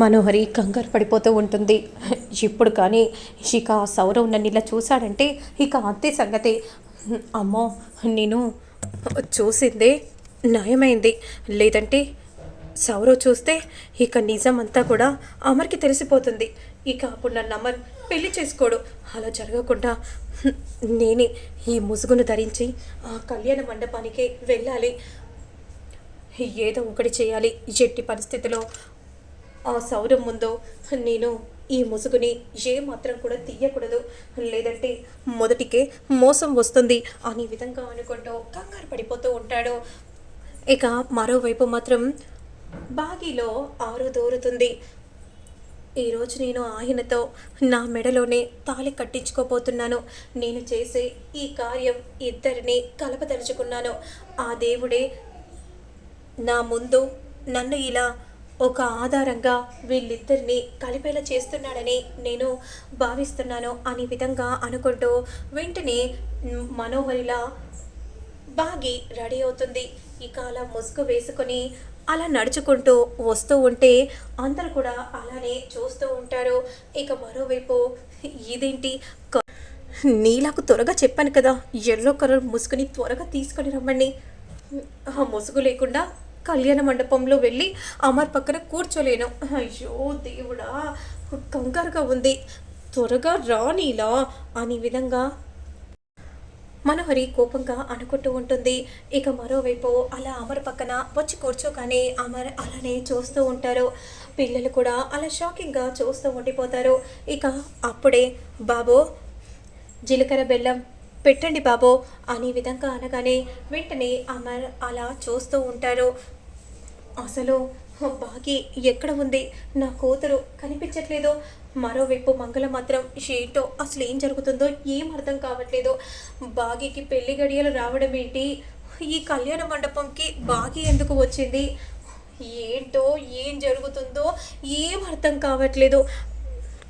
మనోహరి కంగారు పడిపోతూ ఉంటుంది. ఇప్పుడు కానీ ఇక సౌరవ్ నన్ను ఇలా చూశాడంటే ఇక అంతే సంగతి. అమ్మో నేను చూసిందే నయమైంది లేదంటే సౌరవ్ చూస్తే ఇక నిజం అంతా కూడా అమర్కి తెలిసిపోతుంది. ఇక అప్పుడు నన్ను అమర్ పెళ్ళి చేసుకోడు. అలా జరగకుండా నేనే ఈ ముసుగును ధరించి ఆ కళ్యాణ మండపానికి వెళ్ళాలి. ఏదో ఒకటి చేయాలి. ఎట్టి పరిస్థితిలో ఆ సౌరం ముందో నేను ఈ ముసుగుని ఏ మాత్రం కూడా తీయకూడదు. లేదంటే మొదటికే మోసం వస్తుంది అనే విధంగా అనుకుంటూ కంగారు పడిపోతూ ఉంటాడు. ఇక మరోవైపు మాత్రం బాగీలో ఆరు దూరుతుంది ఈరోజు నేను ఆయనతో నా మెడలోనే తాళి కట్టించుకోపోతున్నాను నేను చేసే ఈ కార్యం ఇద్దరిని కలపదలుచుకున్నాను. ఆ దేవుడే నా ముందు నన్ను ఇలా ఒక ఆధారంగా వీళ్ళిద్దరిని కలిపేలా చేస్తున్నాడని నేను భావిస్తున్నాను అనే విధంగా అనుకుంటూ వెంటనే మనోహరిలా బాగి రెడీ అవుతుంది. ఇక అలా ముసుగు వేసుకొని అలా నడుచుకుంటూ వస్తూ ఉంటే అందరు కూడా అలానే చూస్తూ ఉంటారు. ఇక మరోవైపు ఇదేంటి? నీలాకు త్వరగా చెప్పాను కదా ఎల్లో కలర్ ముసుగుని త్వరగా తీసుకొని రమ్మని. ఆ ముసుగు లేకుండా కళ్యాణ మండపంలో వెళ్ళి అమర్ పక్కన కూర్చోలేను. అయ్యో దేవుడా కంగారుగా ఉంది. త్వరగా రానీలా అనే విధంగా మనోహరి కోపంగా అనుకుంటూ ఉంటుంది. ఇక మరోవైపు అలా అమర్ పక్కన వచ్చి కూర్చోగానే అమర్ అలానే చూస్తూ ఉంటారు. పిల్లలు కూడా అలా షాకింగ్గా చూస్తూ ఉండిపోతారు. ఇక అప్పుడే బాబో జీలకర్ర బెల్లం పెట్టండి బాబో అనే విధంగా అనగానే వెంటనే అమర్ అలా చూస్తూ ఉంటారు. అసలు బాగి ఎక్కడ ఉంది? నా కూతురు కనిపించట్లేదు. మరోవైపు మంగళ మాత్రం ఏంటో అసలు ఏం జరుగుతుందో ఏం అర్థం కావట్లేదు. బాగికి పెళ్ళి గడియలు రావడం ఏంటి? ఈ కళ్యాణ మండపంకి బాగి ఎందుకు వచ్చింది? ఏంటో ఏం జరుగుతుందో ఏం అర్థం కావట్లేదు.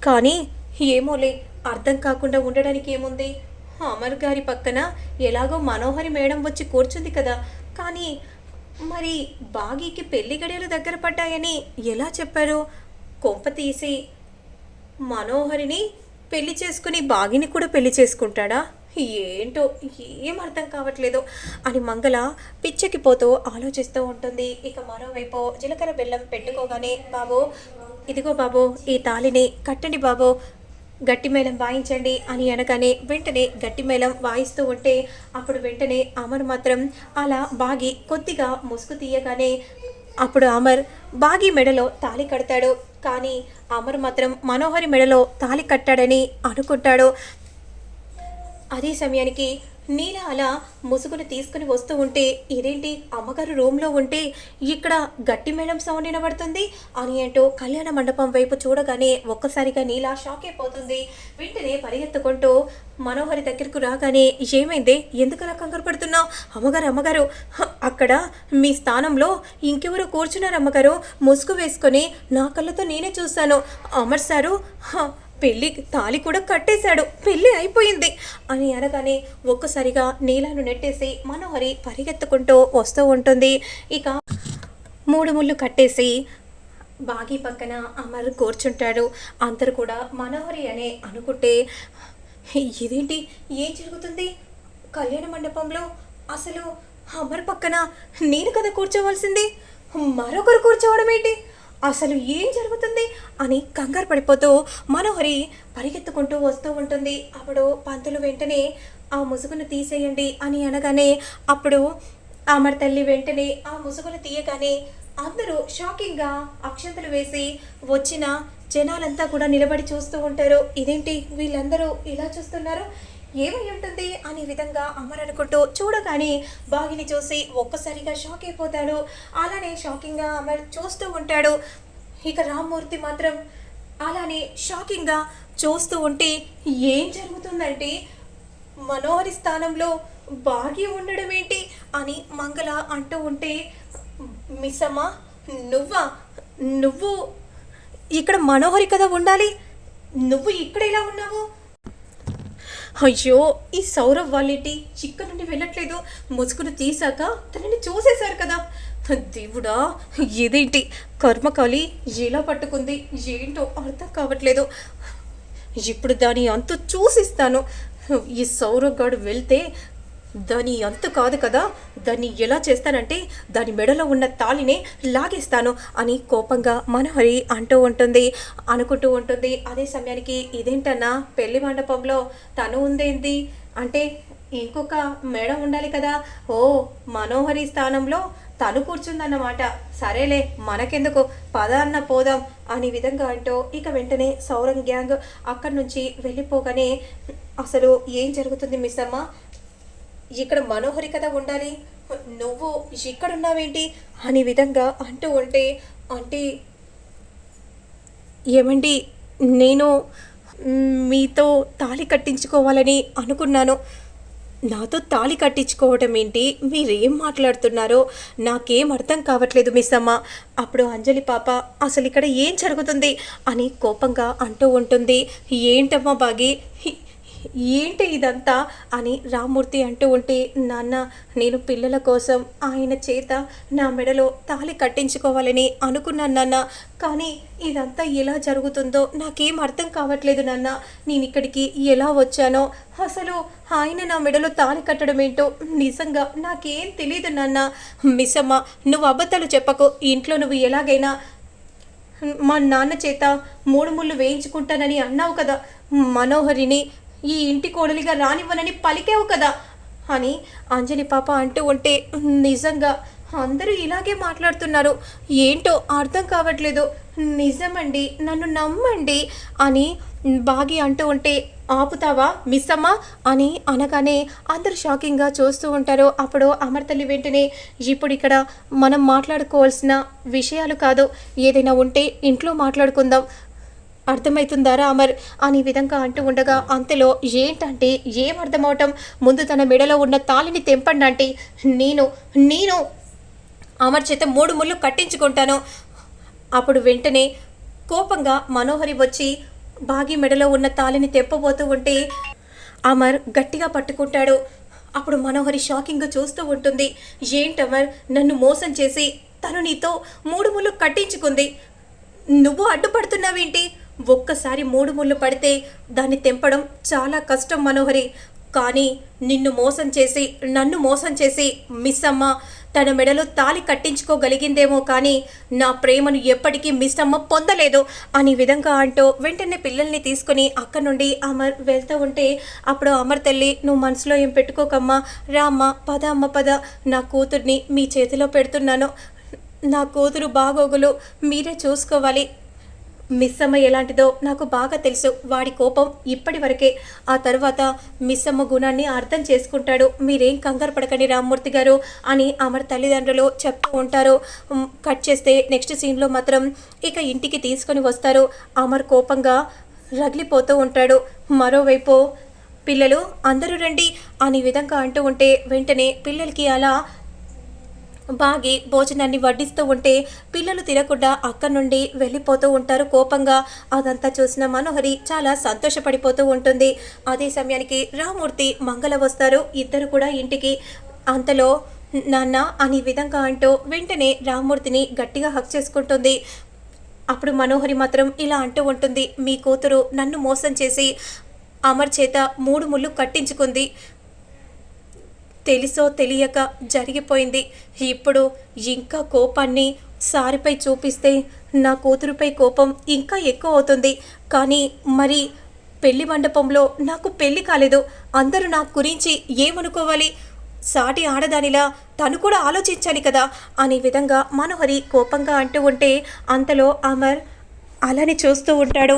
కానీ ఏమోలే అర్థం కాకుండా ఉండడానికి ఏముంది? అమర్ గారి పక్కన ఎలాగో మనోహరి మేడం వచ్చి కూర్చుంది కదా. కానీ మరి బాగీకి పెళ్ళి గడియలు దగ్గర పడ్డాయని ఎలా చెప్పారు? కొంప తీసి మనోహరిని పెళ్ళి చేసుకుని బాగిని కూడా పెళ్ళి చేసుకుంటాడా? ఏంటో ఏం అర్థం కావట్లేదు. అని మంగళ పిచ్చెక్కిపోతూ ఆలోచిస్తూ ఉంటుంది. ఇక మరోవైపు జీలకర్ర బెల్లం పెట్టుకోగానే బాబు ఇదిగో బాబు ఈ తాళిని కట్టండి బాబు గట్టి మేళం వాయించండి అని అనగానే వెంటనే గట్టి మేళం వాయిస్తూ ఉంటే అప్పుడు వెంటనే అమర్ మాత్రం అలా బాగి కొద్దిగా ముసుగు తీయగానే అప్పుడు అమర్ బాగి మెడలో తాళి కడతాడు. కానీ అమర్ మాత్రం మనోహరి మెడలో తాళి కట్టాడని అనుకుంటాడు. అదే సమయానికి నీల అలా ముసుగును తీసుకుని వస్తూ ఉంటే ఇదేంటి? అమ్మగారు రూమ్లో ఉంటే ఇక్కడ గట్టి మేడం సౌండ్ వినబడుతుంది? అని ఏంటో కళ్యాణ మండపం వైపు చూడగానే ఒక్కసారిగా నీల షాక్ అయిపోతుంది. వెంటనే పరిగెత్తుకుంటూ మనోహరి దగ్గరకు రాగానే ఏమైంది? ఎందుకలా కంగారు పడుతున్నావు? అమ్మగారు అమ్మగారు అక్కడ మీ స్థానంలో ఇంకెవరు కూర్చున్నారు అమ్మగారు. ముసుగు వేసుకొని నా కళ్ళతో నేనే చూశాను. అమర్ సారు హ, పెళ్ళి తాళి కూడా కట్టేశాడు. పెళ్ళి అయిపోయింది. అని అనగానే ఒక్కసారిగా నీలాను నెట్టేసి మనోహరి పరిగెత్తుకుంటూ వస్తూ ఉంటుంది. ఇక మూడు ముళ్ళు కట్టేసి బాగి పక్కన అమర్ కూర్చుంటాడు. అందరు కూడా మనోహరి అనే అనుకుంటే ఇదేంటి? ఏం జరుగుతుంది? కళ్యాణ మండపంలో అసలు అమర్ పక్కన నేను కదా కూర్చోవలసింది? మరొకరు కూర్చోవడం ఏంటి? అసలు ఏం జరుగుతుంది అని కంగారు పడిపోతూ మనోహరి పరిగెత్తుకుంటూ వస్తూ ఉంటుంది. అప్పుడు పంతులు వెంటనే ఆ ముసుగును తీసేయండి అని అనగానే అప్పుడు అమర్ తల్లి వెంటనే ఆ ముసుగును తీయగానే అందరూ షాకింగ్గా అక్షంతలు వేసి వచ్చిన జనాలంతా కూడా నిలబడి చూస్తూ ఉంటారు. ఇదేంటి? వీళ్ళందరూ ఇలా చూస్తున్నారు? ఏమై ఉంటుంది అనే విధంగా అమర్ అనుకుంటూ చూడగానే బాగిని చూసి ఒక్కసారిగా షాక్ అయిపోతాడు. అలానే షాకింగ్గా అమర్ చూస్తూ ఉంటాడు. ఇక రామ్మూర్తి మాత్రం అలానే షాకింగ్గా చూస్తూ ఉంటే ఏం జరుగుతుందంటే మనోహరి స్థానంలో బాగి ఉండడం ఏంటి అని మంగళ అంటూ ఉంటే మిస్ నువ్వా? నువ్వు ఇక్కడ మనోహరి కదా ఉండాలి? నువ్వు ఇక్కడ ఎలా ఉన్నావు? అయ్యో ఈ సౌరవ్ వాళ్ళేంటి? చిక్క నుండి వెళ్ళట్లేదు. ముసుగును తీసాక తనని చూసేశారు కదా. దేవుడా ఇదేంటి? కర్మకాలి ఎలా పట్టుకుంది? ఏంటో అర్థం కావట్లేదు. ఇప్పుడు దాని అంత చూసిస్తాను. ఈ సౌరవ్ గారు వెళ్తే దాని అంతు కాదు కదా. దాన్ని ఎలా చేస్తానంటే దాని మెడలో ఉన్న తాళిని లాగేస్తాను అని కోపంగా మనహరి అంటూ ఉంటుంది అనుకుంటూ ఉంటుంది. అదే సమయానికి ఇదేంటన్నా పెళ్ళి మండపంలో తను ఉందేంది అంటే ఇంకొక మేడ ఉండాలి కదా. ఓ మనోహరి స్థానంలో తను కూర్చుందన్నమాట. సరేలే మనకెందుకు? పద అన్న పోదాం అనే విధంగా అంటూ ఇక వెంటనే సౌరంగ్ గ్యాంగ్ అక్కడి నుంచి వెళ్ళిపోగానే అసలు ఏం జరుగుతుంది మిస్ అమ్మ? ఇక్కడ మనోహరి కదా ఉండాలి. నువ్వు ఇక్కడున్నావేంటి? అనే విధంగా అంటూ ఉంటే అంటే ఏమండి? నేను మీతో తాళి కట్టించుకోవాలని అనుకున్నాను. నాతో తాళి కట్టించుకోవటం ఏంటి? మీరేం మాట్లాడుతున్నారో? నాకేం అర్థం కావట్లేదు మిస్ అమ్మ. అప్పుడు అంజలి పాప అసలు ఇక్కడ ఏం జరుగుతుంది? అని కోపంగా అంటూ ఉంటుంది. ఏంటమ్మా బాగి? ఏంటి ఇదంతా అని రామ్మూర్తి అంటూ ఉంటే నాన్న నేను పిల్లల కోసం ఆయన చేత నా మెడలో తాళి కట్టించుకోవాలని అనుకున్నాను నాన్న. కానీ ఇదంతా ఎలా జరుగుతుందో నాకేం అర్థం కావట్లేదు నాన్న. నేను ఇక్కడికి ఎలా వచ్చానో అసలు ఆయన నా మెడలో తాళి కట్టడం ఏంటో నిజంగా నాకేం తెలియదు నాన్న. మిస్సమ్మ నువ్వు అబద్ధాలు చెప్పకు. ఇంట్లో నువ్వు ఎలాగైనా మా నాన్న చేత మూడు ముళ్ళు వేయించుకుంటానని అన్నావు కదా మనోహరిని ఈ ఇంటి కోడలిగా రానివ్వనని పలికేవు కదా. అని అంజలి పాప అంటూ ఉంటే నిజంగా అందరూ ఇలాగే మాట్లాడుతున్నారు. ఏంటో అర్థం కావట్లేదు. నిజమండి నన్ను నమ్మండి అని బాగి అంటూ ఉంటే ఆపుతావా మిస్సమ్మా అని అనగానే అందరూ షాకింగ్గా చూస్తూ ఉంటారు. అప్పుడు అమర్తల్లి వెంటనే ఇప్పుడు ఇక్కడ మనం మాట్లాడుకోవాల్సిన విషయాలు కాదు. ఏదైనా ఉంటే ఇంట్లో మాట్లాడుకుందాం. అర్థమవుతుందారా అమర్ అని విధంగా అంటూ ఉండగా అంతలో ఏంటంటే ఏం అర్థమవటం ముందు తన మెడలో ఉన్న తాళిని తెంపండి అంటే నేను నేను అమర్ చేత మూడు ముళ్ళు కట్టించుకుంటాను. అప్పుడు వెంటనే కోపంగా మనోహరి వచ్చి బాగి మెడలో ఉన్న తాళిని తెప్పబోతూ ఉంటే అమర్ గట్టిగా పట్టుకుంటాడు. అప్పుడు మనోహరి షాకింగ్గా చూస్తూ ఉంటుంది. ఏంటమర్ నన్ను మోసం చేసి తను నీతో మూడు ముళ్ళు కట్టించుకుంది. నువ్వు అడ్డుపడుతున్నావేంటి? ఒక్కసారి మూడు ముళ్ళు పడితే దాన్ని తెంపడం చాలా కష్టం మనోహరి. కానీ నిన్ను మోసం చేసి నన్ను మోసం చేసి మిస్ అమ్మ తన మెడలో తాలి కట్టించుకోగలిగిందేమో కానీ నా ప్రేమను ఎప్పటికీ మిస్ అమ్మ పొందలేదు అని విధంగా అంటూ వెంటనే పిల్లల్ని తీసుకుని అక్కడ నుండి అమర్ వెళ్తూ ఉంటే అప్పుడు అమర్ తల్లి నువ్వు మనసులో ఏం పెట్టుకోకమ్మా రా అమ్మ పద అమ్మ పద. నా కూతుర్ని మీ చేతిలో పెడుతున్నాను. నా కూతురు బాగోగులు మీరే చూసుకోవాలి. మిస్సమ్మ ఎలాంటిదో నాకు బాగా తెలుసు. వాడి కోపం ఇప్పటి వరకే. ఆ తర్వాత మిస్సమ్మ గుణాన్ని అర్థం చేసుకుంటాడు. మీరేం కంగారు పడకండి రామ్మూర్తి గారు అని అమర్ తల్లిదండ్రులు చెప్తూ ఉంటారు. కట్ చేస్తే నెక్స్ట్ సీన్లో మాత్రం ఇక ఇంటికి తీసుకొని వస్తారు. అమర్ కోపంగా రగిలిపోతూ ఉంటాడు. మరోవైపు పిల్లలు అందరూ రండి అనే విధంగా అంటూ ఉంటే వెంటనే పిల్లలకి అలా బాగి భోజనాన్ని వడ్డిస్తూ ఉంటే పిల్లలు తినకుండా అక్కడి నుండి వెళ్ళిపోతూ ఉంటారు కోపంగా. అదంతా చూసిన మనోహరి చాలా సంతోషపడిపోతూ ఉంటుంది. అదే సమయానికి రామూర్తి మంగళ వస్తారు. ఇద్దరు కూడా ఇంటికి అంతలో నాన్న అనే విధంగా అంటూ వెంటనే రామూర్తిని గట్టిగా హక్ చేసుకుంటుంది. అప్పుడు మనోహరి మాత్రం ఇలా అంటూ ఉంటుంది మీ కూతురు నన్ను మోసం చేసి అమర్ చేత మూడు ముళ్ళు కట్టించుకుంది. తెలుసో తెలియక జరిగిపోయింది. ఇప్పుడు ఇంకా కోపాన్ని సారిపై చూపిస్తే నా కూతురుపై కోపం ఇంకా ఎక్కువ అవుతుంది. కానీ మరి పెళ్ళి మండపంలో నాకు పెళ్ళి కాలేదు. అందరూ నా గురించి ఏమనుకోవాలి? సాటి ఆడదానిలా తను కూడా ఆలోచించాలి కదా అనే విధంగా మనోహరి కోపంగా అంటూ ఉంటే అంతలో అమర్ అలానే చూస్తూ ఉంటాడు.